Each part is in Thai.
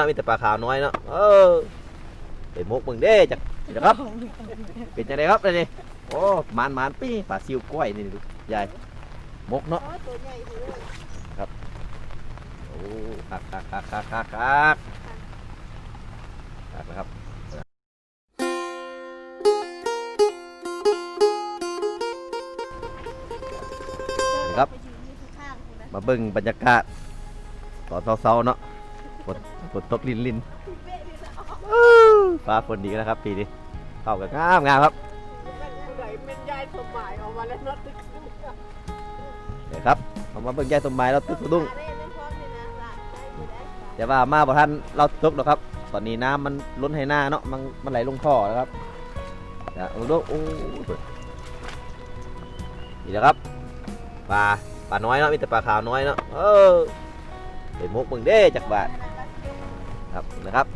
น้ามีแต่ปลาขาวน้อยเนาะเออเป็นมุกมึงเด้จักนะครับ เป็นจังไดครับนี่โอ้หมานหมานปี้ปลาซิวกล้วยนี่ดูยายมกเนาะตัวใหญ่เลยโอ้คักคักคักคักคักคักคักนะครับนี่ครับ มาเบิ่งบรรยากาศตอนเช้าๆเนาะ ฝนฝนตกลินลินฟ้าฝนดีนะครับ ปีนี้เข้ากันงามงามครับผู้ใดเป็นยายสมหมายออกมาแล้วนาะตึกเดี๋ยวครับเอามาเบิ่งย่ต้นไม้เราตึกสะดุ้งเล่นเล่นพร้อมเลยนะหลานได้อยู่ได้แต่ว่ามาบ่ทันเราตกหรอกครับ ตอนนี้น้ำมันล้นให้หน้าเนาะมันมันไหลลงท่อแล้วครับอย่าเอาดูโอ้นี่แหละครับปลาปลาน้อยเนาะมีแต่ปลาขาวน้อยเนาะเออเป็นมุกมึงเด้จากบาท ครับนะครับ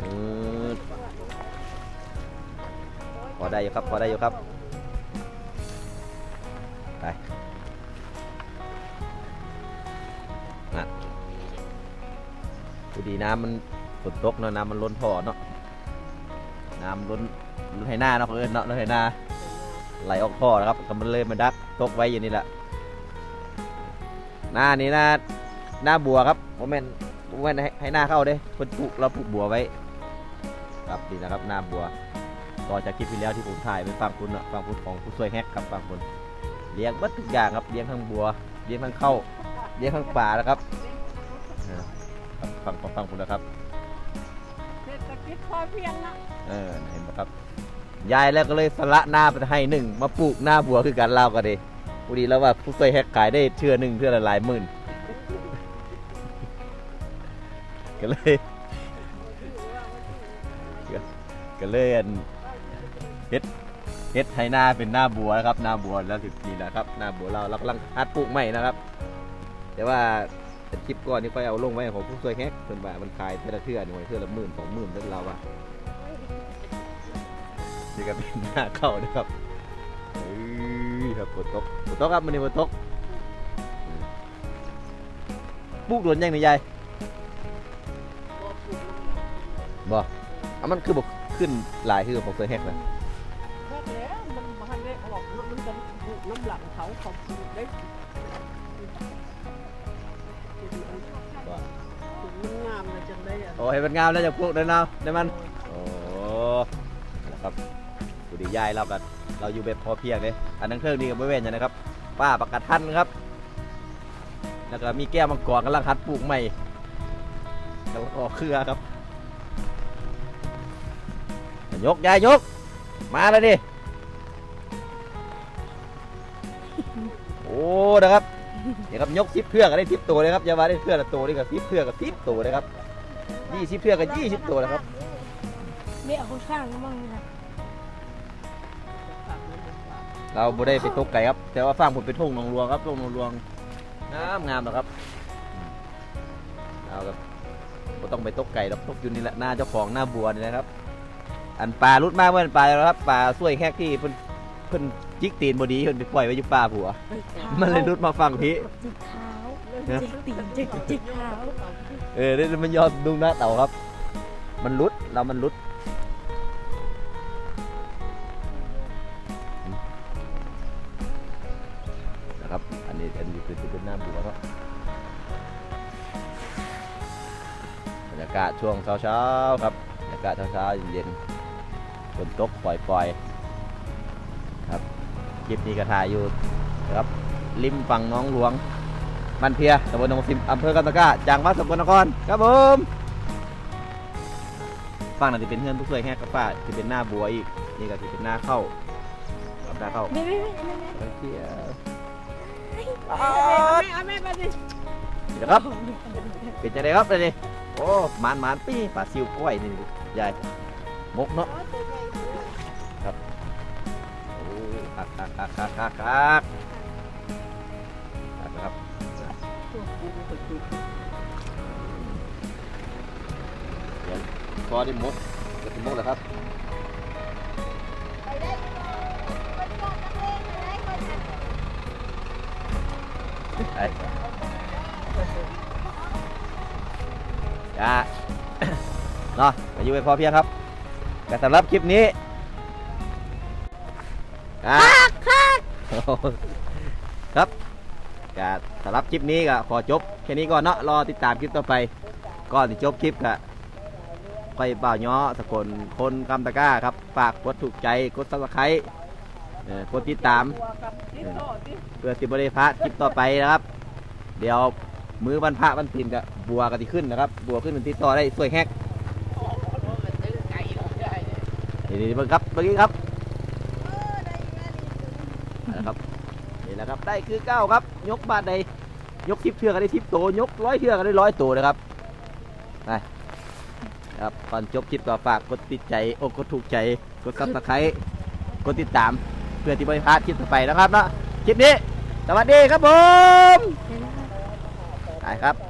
อืมพอได้อยู่ครับพอได้อยู่ครับไปนั่นดูดีน้ำมันฝนตกเนาะน้ำมันล้นท่อเนาะน้ำล้นล้นให้หน้าเนาะเอิญเนาะล้นให้หน้าไหลออกท่อนะครับก็มันเลยมาดักตกไว้อยู่นี่แหละหน้านี้หน้าหน้าบัวครับโมเมนโมเมนให้ให้หน้าเข้าเด้เพิ่นปลูกเราปลูกบัวไว้ ครับนี่นะครับหน้าบัวต่อจากคลิปที่แล้วที่ผมถ่ายไปฟังคุณเนาะฟังคุณของผู้ช่วยแฮกครับฟังคุณเลี้ยงบัดทุกอย่างครับเลี้ยงทั้งบัวเลี้ยงทั้งเข้าเลี้ยงทั้งป่านะครับอ่าครับฟังฟังฟังคุณนะครับเศรษฐกิจพอเพียงนะเออเห็นไหมครับยายแล้วก็เลยสละหน้าไปให้หนึ่งมาปลูกหน้าบัวคือการเล่ากันดิพอดีแล้วว่าผู้ช่วยแฮกขายได้เทื่อหนึ่งเทื่อละหลายหมื่น ก็เลยก็เลยอันเฮ็ดเฮ็ดให้หน้าเป็นหน้าบัวนะครับหน้าบัวแล้วถึงนี่นะครับหน้าบัวเราเรากำลังฮัดปลูกใหม่นะครับ แต่ว่าคลิปก่อนนี่ค่อยเอาลงไว้ของผู้ช่วยแฮกเป็นว่ามันขายเทื่อละเทื่อนี่ไว้เทื่อละหมื่นสองหมื่นแล้วเราอะนี่ก็เป็นหน้าเข้านะครับเอ้ยครับฝนตกฝนตกครับมันนี่ฝนตกปลูกโดนยังนี่ยาย บ่เอามันคือบอกขึ้นหลายคือของเคยแฮกนะแค่แล้วมันบ่ทันได้ออกมันจะปลูกน้ำหลังเขาเขาปลูกได้มันงามเลยจังได้อะโอ้ให้มันงามแล้วจะปลูกได้เนาะได้มันโอ้นะครับดูดียายเรากันเราอยู่แบบพอเพียงเลยอันนั้นเครื่องนี้กับบริเวณอย่างนะครับ ป้าประกาศทันครับ แล้วก็มีแก้วมังกรกำลังหัดปลูกใหม่แล้วก็เครือครับ ยกยายยก มาแล้วดิ โอ้นะครับเดี๋ยวครับยกสิบเพื่อก็ได้สิบตัวเลยครับอยาว่าได้เพื่อละตัวนี่ก็สิบเพื่อก็สิบตัวเลยครับยี่สิบเพื่อก็ยี่สิบตัวนะครับเนี่ยเขาสร้างกันบ้างนะเราบ่ได้ไปตกไก่ครับ แต่ว่าฟังผมเป็นทุ่งหนองรวงครับทุ่งหนองรวงงามงามนะครับอืมเอาครับบ่ต้องไปตกไก่หรอกตกอยู่นี่แหละหน้าเจ้าของหน้าบัวนี่นะครับ อันปลารุดมากเมื่อนปลาแล้วครับปลาช่วยแค่ที่เพิ่นเพิ่นจิกตีนบดีเพิ่นไปปล่อยไว้อยู่ป่าผัว มันเลยรุดมาฟังพี่ จิกเท้าจิกตีนจิกจิกเท้าเออนี่มันยอดดุงหน้าเต่าครับ มันรุดเรามันรุดนะครับ อันนี้อันนี้คือเป็นหน้าบัวเนาะบรรยากาศช่วงเช้าๆครับบรรยากาศเช้าๆเย็นๆ ฝนตกปล่อยๆครับคลิปนี้ก็ถ่ายอยู่นะครับริมฝั่งหน้องหลวงบ้านเพียตำบลหนองสิมอำเภอกันตะกร้าจังหวัดสกลนครครับผมฝั่งนั้นจะเป็นเพื่อนผู้ช่วยแฮกกับป้าจะเป็นหน้าบัวอีกนี่ก็จะเป็นหน้าเข้าครับหน้าเข้าไม่ไม่ไม่ไม่ไม่ไปเที่ยวเอาแม่เอาแม่ไปดินี่นะครับเป็นจังไดครับเลยโอ้หมานหมานปี้ปลาซิวกล้วยนี่ยาย มกเนาะตัวใหญ่เลยโอ้คักคักคักคักคักคักคักนะครับเดี๋ยวพอได้มกก็จะมกแล้วครับไปได้ไปก่อนนักเลงไปได้ไปได้ไปจะเนาะมาอยู่ไปพอเพียงครับ แต่สำหรับคลิปนี้อะครับก็สำหรับคลิปนี้ก็ขอจบแค่นี้ก่อนเนาะรอติดตามคลิปต่อไปก่อนที่จบคลิปก็ไปบ่าวย้อสกลคนกำตะกร้าครับฝากกดถูกใจกดซับสไครต์กดติดตาม เพื่อสิบริพลาดคลิปต่อไปนะครับ เดี๋ยวมือวันพระวันตีนก็บัวกันที่ขึ้นนะครับ บัวขึ้นเป็นติดต่อได้สวยแฮก นี่นี่เบิ่งครับเมื่อกี้ครับนะครับนี่แหละครับได้คือเก้าครับ ยกบาทใดยกทิปเทือกันได้ทิปโตยกร้อยเทือกันได้ร้อยโตนะครับไปครับก่อนจบคลิปก็ฝากกดติดใจโอ้กดถูกใจกดซับสไครต์กดติดตามเพื่อที่ไม่พลาดคลิปต่อไปนะครับเนาะคลิปนี้ สวัสดีครับผมไปครับ